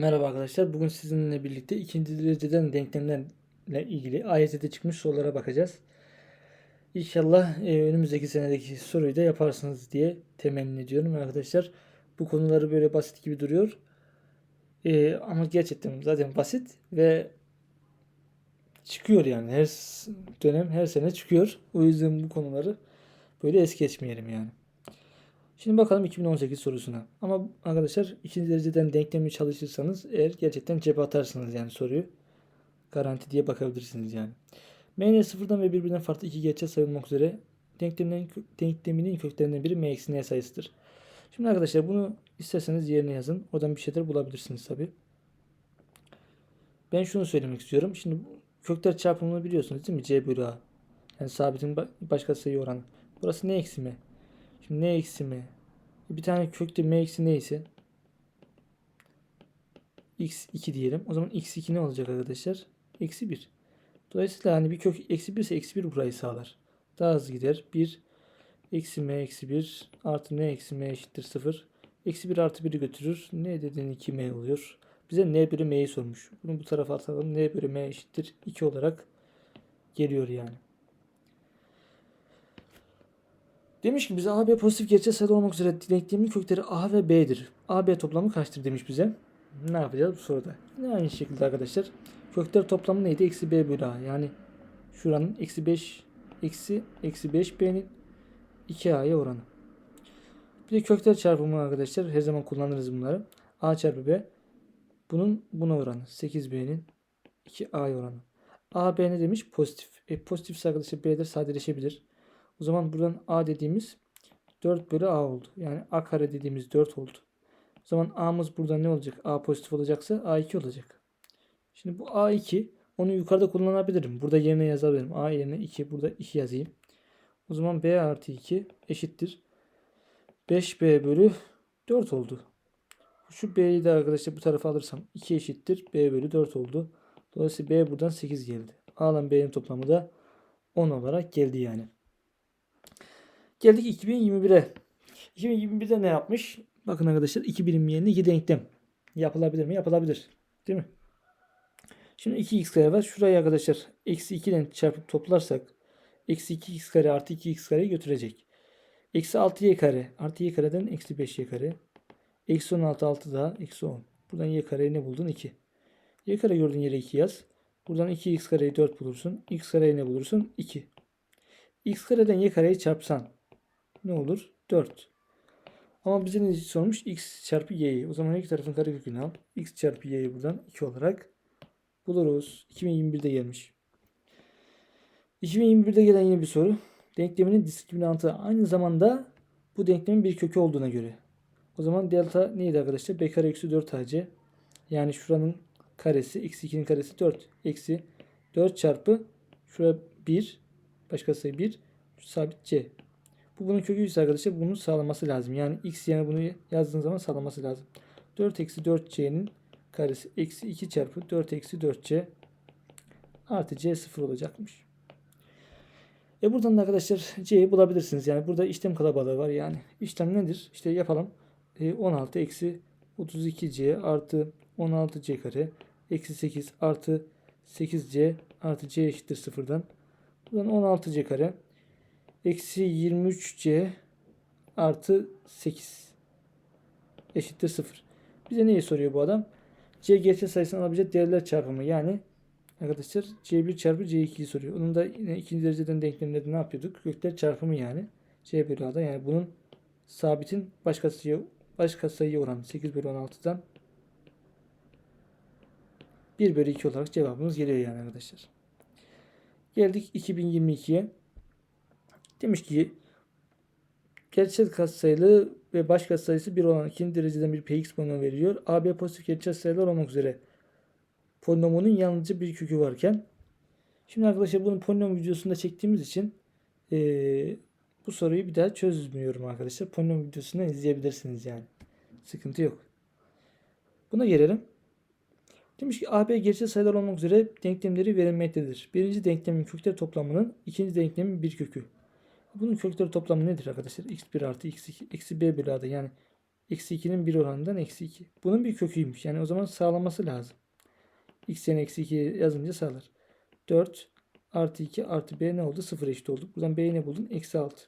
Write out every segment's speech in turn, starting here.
Merhaba arkadaşlar. Bugün sizinle birlikte ikinci dereceden denklemlerle ilgili AYT'de çıkmış sorulara bakacağız. İnşallah e, önümüzdeki senedeki soruyu da yaparsınız diye temenni ediyorum arkadaşlar. Bu konuları böyle basit gibi duruyor. E, ama gerçekten zaten basit ve çıkıyor yani her dönem her sene çıkıyor. O yüzden bu konuları böyle es geçmeyelim yani. Şimdi bakalım 2018 sorusuna. Ama arkadaşlar ikinci dereceden denklemi çalışırsanız eğer gerçekten cebe atarsınız yani soruyu. Garanti diye bakabilirsiniz yani. MN sıfırdan ve birbirinden farklı iki gerçek sayılmak üzere denkleminin, denkleminin köklerinden biri m eksi n sayısıdır. Şimdi arkadaşlar bunu isterseniz yerine yazın. Oradan bir şeyler bulabilirsiniz tabi. Ben şunu söylemek istiyorum. Şimdi kökler çarpımını biliyorsunuz değil mi? C bölü A. Yani sabitin ba- başka sayı oranı. Burası ne eksi mi? Ne eksi mi? Bir tane kökte m eksi neyse x2 diyelim. O zaman x2 ne olacak arkadaşlar? Eksi 1. Dolayısıyla hani bir kök eksi 1 ise eksi 1 burayı sağlar. Daha hızlı gider. 1 eksi m eksi 1 artı n eksi m eşittir 0. Eksi 1 artı 1'i götürür. n dediğin 2m oluyor. Bize n bölü m'yi sormuş. Bunu bu tarafa atalım. n bölü m eşittir 2 olarak geliyor yani. Demiş ki bize AB pozitif gerçek sayılı olmak üzere denklemin kökleri A ve B'dir. AB toplamı kaçtır demiş bize. Ne yapacağız bu soruda? Yine aynı şekilde arkadaşlar. Kökler toplamı neydi? Eksi B bölü A. Yani şuranın eksi 5 eksi eksi 5 B'nin 2A'ya oranı. Bir de kökler çarpımı arkadaşlar. Her zaman kullanırız bunları. A çarpı B. Bunun buna oranı. 8B'nin 2A'ya oranı. A, B ne demiş? Pozitif. E, pozitifse arkadaşlar B'ler sadeleşebilir. O zaman buradan A dediğimiz 4 bölü A oldu. Yani A kare dediğimiz 4 oldu. O zaman A'mız burada ne olacak? A pozitif olacaksa A2 olacak. Şimdi bu A2 onu yukarıda kullanabilirim. Burada yerine yazabilirim. A yerine 2 burada 2 yazayım. O zaman B artı 2 eşittir. 5B bölü 4 oldu. Şu B'yi de arkadaşlar bu tarafa alırsam 2 eşittir. B bölü 4 oldu. Dolayısıyla B buradan 8 geldi. A ile B'nin toplamı da 10 olarak geldi yani. Geldik 2021'e. 2021'de ne yapmış? Bakın arkadaşlar 2 birim yerine 2 denklem. Yapılabilir mi? Yapılabilir. Değil mi? Şimdi 2x kare var. Şurayı arkadaşlar eksi 2'den çarpıp toplarsak eksi 2x kare artı 2x kareyi götürecek. Eksi 6y kare artı y kareden eksi 5y kare. Eksi 16 6 daha eksi 10. Buradan y kareyi ne buldun? 2. y kare gördüğün yere 2 yaz. Buradan 2x kareyi 4 bulursun. x kareyi ne bulursun? 2. x kareden y kareyi çarpsan ne olur? 4. Ama bize ne sormuş? x çarpı y'yi. O zaman iki tarafın karekökünü al. x çarpı y'yi buradan 2 olarak buluruz. 2021'de gelmiş. 2021'de gelen yine bir soru. Denkleminin diskriminantı aynı zamanda bu denklemin bir kökü olduğuna göre. O zaman delta neydi arkadaşlar? b kare eksi 4 ac. Yani şuranın karesi eksi 2'nin karesi 4. Eksi 4 çarpı şuraya 1 başka sayı 1 sabit c. Bu bunun kökü ise arkadaşlar bunu sağlaması lazım. Yani x yerine bunu yazdığın zaman sağlaması lazım. 4 eksi 4c'nin karesi eksi 2 çarpı 4 eksi 4c artı c 0 olacakmış. E buradan da arkadaşlar c'yi bulabilirsiniz. Yani burada işlem kalabalığı var yani. İşlem nedir? İşte yapalım. E 16 eksi 32c artı 16c kare eksi 8 artı 8c artı c eşittir sıfırdan. Buradan 16c kare eksi 23c artı 8 eşittir 0. Bize neyi soruyor bu adam? C gerçek sayısını alabilecek değerler çarpımı. Yani arkadaşlar C1 çarpı C2'yi soruyor. Onun da yine ikinci dereceden denklemlerde ne yapıyorduk? Kökler çarpımı yani. C bölü A'da yani bunun sabitin başka sayı başka sayı oranı 8 bölü 16'dan 1 bölü 2 olarak cevabımız geliyor yani arkadaşlar. Geldik 2022'ye. Demiş ki gerçek katsayılı ve baş katsayısı 1 olan ikinci dereceden bir px polinomu veriliyor. AB pozitif gerçek sayılar olmak üzere polinomunun yalnızca bir kökü varken şimdi arkadaşlar bunu polinom videosunda çektiğimiz için eee, bu soruyu bir daha çözmüyorum arkadaşlar. Polinom videosundan izleyebilirsiniz yani. Sıkıntı yok. Buna gelelim. Demiş ki AB gerçek sayılar olmak üzere denklemleri verilmektedir. Birinci denklemin kökler toplamının ikinci denklemin bir kökü. Bunun kökleri toplamı nedir arkadaşlar? x1 artı x2 eksi b bölü a'da yani Eksi 2'nin 1 oranından eksi 2. Bunun bir köküymüş. Yani o zaman sağlaması lazım. X yerine eksi 2 yazınca sağlar. 4 artı 2 artı b ne oldu? 0 eşit olduk. Buradan b'yi ne buldun? Eksi 6.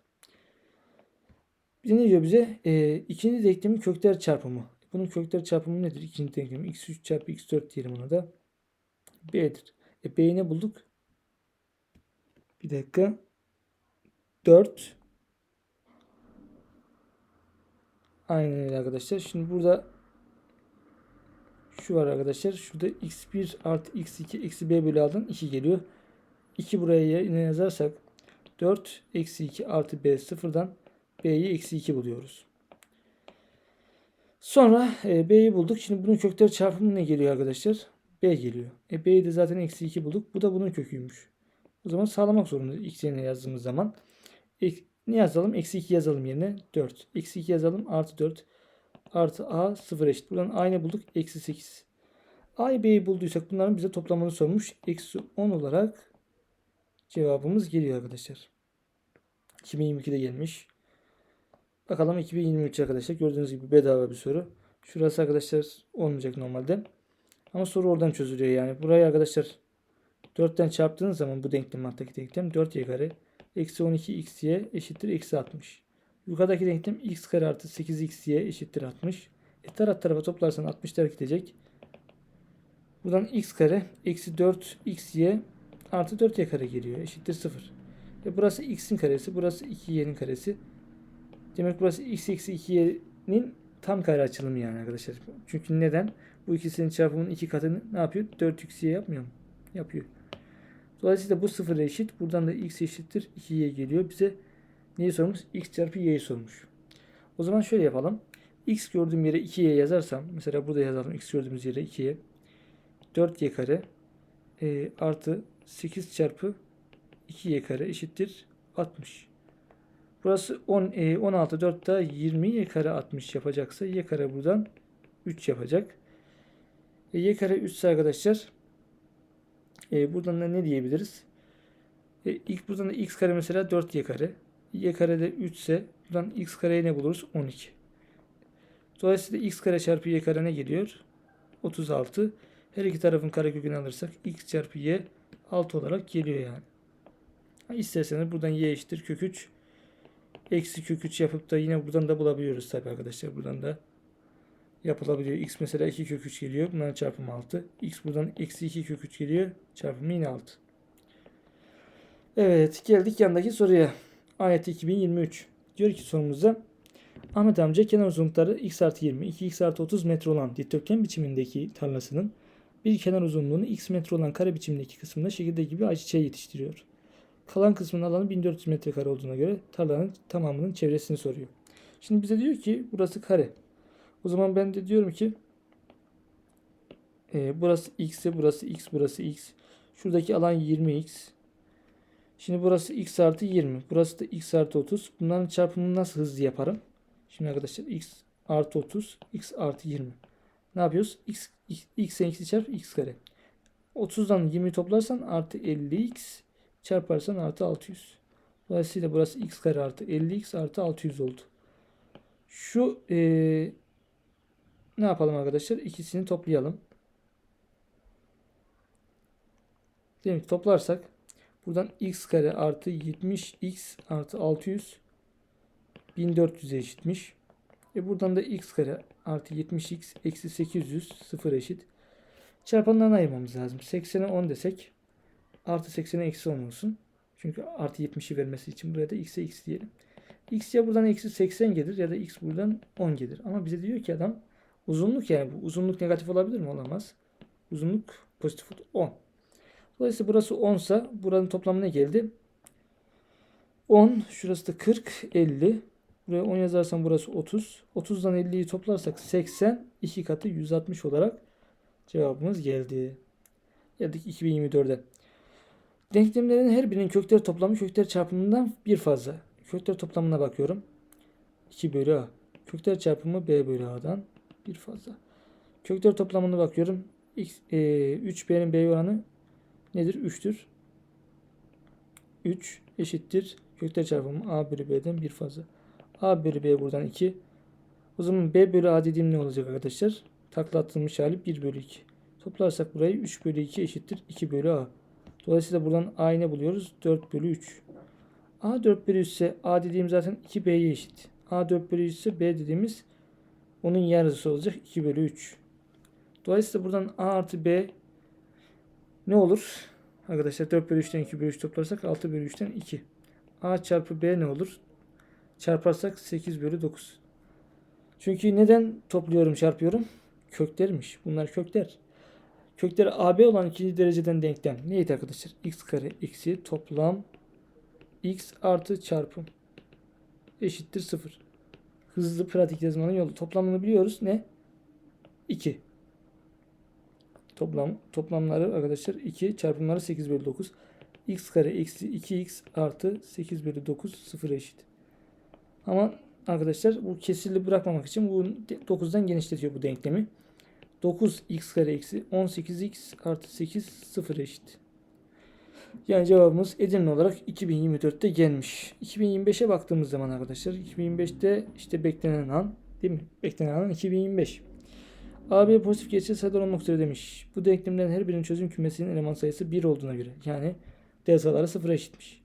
Bir ne diyor bize? E, ikinci denklemin kökler çarpımı. Bunun kökler çarpımı nedir? İkinci denklem x3 çarpı x4 diyelim ona da. b'dir. E b'yi ne bulduk? Bir dakika. 4 Aynen öyle arkadaşlar. Şimdi burada şu var arkadaşlar. Şurada x1 artı x2 eksi b bölü a'dan 2 geliyor. 2 buraya yine yazarsak 4 eksi 2 artı b sıfırdan b'yi eksi 2 buluyoruz. Sonra e, b'yi bulduk. Şimdi bunun kökleri çarpımı ne geliyor arkadaşlar? b geliyor. E b'yi de zaten eksi 2 bulduk. Bu da bunun köküymüş. O zaman sağlamak zorundayız. x yerine yazdığımız zaman. Ne yazalım? Eksi 2 yazalım yerine. 4. Eksi 2 yazalım. Artı 4. Artı a 0 eşit. Buradan a'yı bulduk. Eksi 8. a'yı b'yi bulduysak bunların bize toplamını sormuş. Eksi 10 olarak cevabımız geliyor arkadaşlar. 2022'de gelmiş. Bakalım 2023 arkadaşlar. Gördüğünüz gibi bedava bir soru. Şurası arkadaşlar olmayacak normalde. Ama soru oradan çözülüyor yani. Burayı arkadaşlar 4'ten çarptığınız zaman bu denklem alttaki denklem 4y kare eksi 12 xy eşittir eksi 60. Yukarıdaki denklem x kare artı 8 xy eşittir 60. E taraf tarafa toplarsan 60'lar gidecek. Buradan x kare eksi 4 xy artı 4y kare geliyor. Eşittir 0. E burası x'in karesi. Burası 2y'nin karesi. Demek burası x eksi 2y'nin tam kare açılımı yani arkadaşlar. Çünkü neden? Bu ikisinin çarpımının iki katını ne yapıyor? 4xy yapmıyor mu? Yapıyor. Dolayısıyla bu sıfır eşit. Buradan da x eşittir 2y geliyor. Bize neyi sormuş? x çarpı y'yi sormuş. O zaman şöyle yapalım. x gördüğüm yere 2y yazarsam. Mesela burada yazalım. x gördüğümüz yere 2y. 4y kare e, artı 8 çarpı 2y kare eşittir 60. Burası 10, e, 16 4 da 20 y kare 60 yapacaksa y kare buradan 3 yapacak. E, y kare 3 ise arkadaşlar e, buradan da ne diyebiliriz? E, ilk buradan da x kare mesela 4y kare. y kare de 3 ise buradan x kareye ne buluruz? 12. Dolayısıyla x kare çarpı y kare ne geliyor? 36. Her iki tarafın karekökünü alırsak x çarpı y 6 olarak geliyor yani. Ha, isterseniz buradan y eşittir kök 3 eksi kök 3 yapıp da yine buradan da bulabiliyoruz tabi arkadaşlar. Buradan da yapılabiliyor. X mesela 2 kök 3 geliyor. Bunların çarpımı 6. X buradan eksi 2 kök 3 geliyor. Çarpımı yine 6. Evet geldik yandaki soruya. Ayet 2023. Diyor ki sorumuzda Ahmet amca kenar uzunlukları x artı 20, 2x artı 30 metre olan dikdörtgen biçimindeki tarlasının bir kenar uzunluğunu x metre olan kare biçimindeki kısmında şekilde gibi ayçiçeği yetiştiriyor. Kalan kısmının alanı 1400 metrekare olduğuna göre tarlanın tamamının çevresini soruyor. Şimdi bize diyor ki burası kare. O zaman ben de diyorum ki e, burası x ise burası x burası x. Şuradaki alan 20x. Şimdi burası x artı 20. Burası da x artı 30. Bunların çarpımını nasıl hızlı yaparım? Şimdi arkadaşlar x artı 30 x artı 20. Ne yapıyoruz? x, x, x eksi çarp x kare. 30'dan 20 toplarsan artı 50x çarparsan artı 600. Dolayısıyla burası x kare artı 50x artı 600 oldu. Şu e, ne yapalım arkadaşlar? İkisini toplayalım. Demek ki toplarsak buradan x kare artı 70x artı 600 1400'e eşitmiş. E buradan da x kare artı 70x eksi 800 sıfır eşit. Çarpanlarını ayırmamız lazım. 80'e 10 desek artı 80'e eksi 10 olsun. Çünkü artı 70'i vermesi için buraya da x'e x diyelim. x ya buradan eksi 80 gelir ya da x buradan 10 gelir. Ama bize diyor ki adam uzunluk yani bu uzunluk negatif olabilir mi? Olamaz. Uzunluk pozitif 10. Dolayısıyla burası 10 ise buranın toplamı ne geldi? 10. Şurası da 40, 50. Buraya 10 yazarsam burası 30. 30'dan 50'yi toplarsak 80. 2 katı 160 olarak cevabımız geldi. Geldik 2024'e. Denklemlerin her birinin kökleri toplamı kökler çarpımından bir fazla. Kökler toplamına bakıyorum. 2 bölü a. Kökler çarpımı b bölü a'dan bir fazla. Kökler toplamına bakıyorum. X, e, 3b'nin b oranı nedir? 3'tür. 3 eşittir. Kökler çarpımı a bölü b'den bir fazla. a bölü b buradan 2. O zaman B bölü A dediğim ne olacak arkadaşlar? Takla atılmış hali 1 bölü 2. Toplarsak burayı 3 bölü 2 eşittir 2 bölü A. Dolayısıyla buradan A'yı ne buluyoruz? 4 bölü 3. A 4 bölü 3 ise A dediğim zaten 2B'ye eşit. A 4 bölü 3 ise B dediğimiz onun yarısı olacak 2 bölü 3. Dolayısıyla buradan A artı B ne olur? Arkadaşlar 4 bölü 3'ten 2 bölü 3 toplarsak 6 bölü 3'ten 2. A çarpı B ne olur? Çarparsak 8 bölü 9. Çünkü neden topluyorum çarpıyorum? Köklermiş. Bunlar kökler. Kökleri AB olan ikinci dereceden denklem. Neydi arkadaşlar? x kare eksi toplam x artı çarpım eşittir 0. Hızlı pratik yazmanın yolu. Toplamını biliyoruz. Ne? 2. Toplam toplamları arkadaşlar 2 çarpımları 8 bölü 9. x kare eksi 2x artı 8 bölü 9 0 eşit. Ama arkadaşlar bu kesirli bırakmamak için bu 9'dan genişletiyor bu denklemi. 9x kare eksi 18x artı 8 0 eşit. Yani cevabımız Edirne olarak 2024'te gelmiş. 2025'e baktığımız zaman arkadaşlar 2025'te işte beklenen an değil mi? Beklenen an 2025. AB pozitif gerçel sayılar olmak üzere demiş. Bu denklemlerin her birinin çözüm kümesinin eleman sayısı 1 olduğuna göre. Yani deltaları 0'a eşitmiş.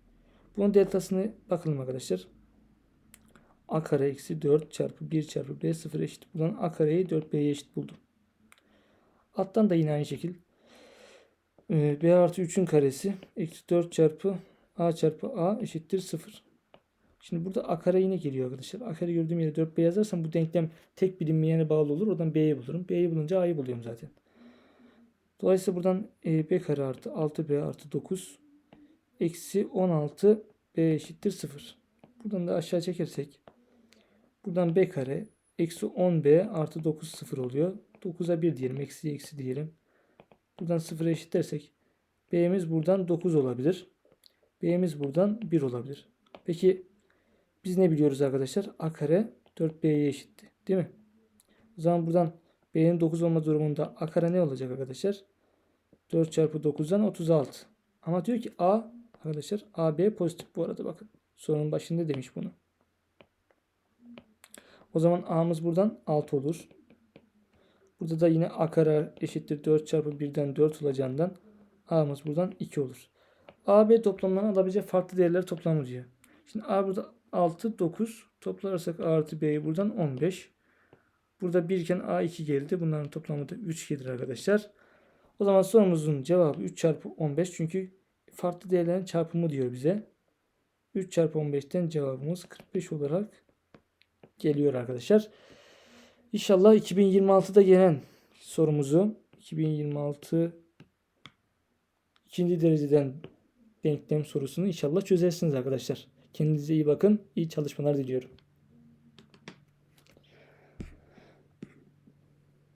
Bunun deltasını bakalım arkadaşlar. A kare eksi 4 çarpı 1 çarpı B 0 eşit. Buradan A kareyi 4B'ye eşit buldum. Alttan da yine aynı şekil. Ee, B artı 3'ün karesi eksi 4 çarpı A çarpı A eşittir 0. Şimdi burada A kare yine geliyor arkadaşlar. A kare gördüğüm yere 4B yazarsam bu denklem tek bilinmeyene bağlı olur. Oradan B'yi bulurum. B'yi bulunca A'yı buluyorum zaten. Dolayısıyla buradan e, B kare artı 6B artı 9 eksi 16 B eşittir 0. Buradan da aşağı çekersek buradan B kare eksi 10B artı 9 0 oluyor. 9'a 1 diyelim. Eksi eksi diyelim. Buradan 0'a eşitlersek B'miz buradan 9 olabilir. B'miz buradan 1 olabilir. Peki biz ne biliyoruz arkadaşlar? A kare 4B'ye eşitti. Değil mi? O zaman buradan B'nin 9 olma durumunda A kare ne olacak arkadaşlar? 4 çarpı 9'dan 36. Ama diyor ki A arkadaşlar AB pozitif bu arada bakın. Sorunun başında demiş bunu. O zaman A'mız buradan 6 olur. Burada da yine A kare eşittir 4 çarpı 1'den 4 olacağından A'mız buradan 2 olur. AB toplamlarını alabilecek farklı değerleri toplamı diyor. Şimdi A burada 6, 9. Toplarsak A artı B'yi buradan 15. Burada 1 iken A 2 geldi. Bunların toplamı da 3 gelir arkadaşlar. O zaman sorumuzun cevabı 3 çarpı 15. Çünkü farklı değerlerin çarpımı diyor bize. 3 çarpı 15'ten cevabımız 45 olarak geliyor arkadaşlar. İnşallah 2026'da gelen sorumuzu 2026 ikinci dereceden denklem sorusunu inşallah çözersiniz arkadaşlar. Kendinize iyi bakın. İyi çalışmalar diliyorum.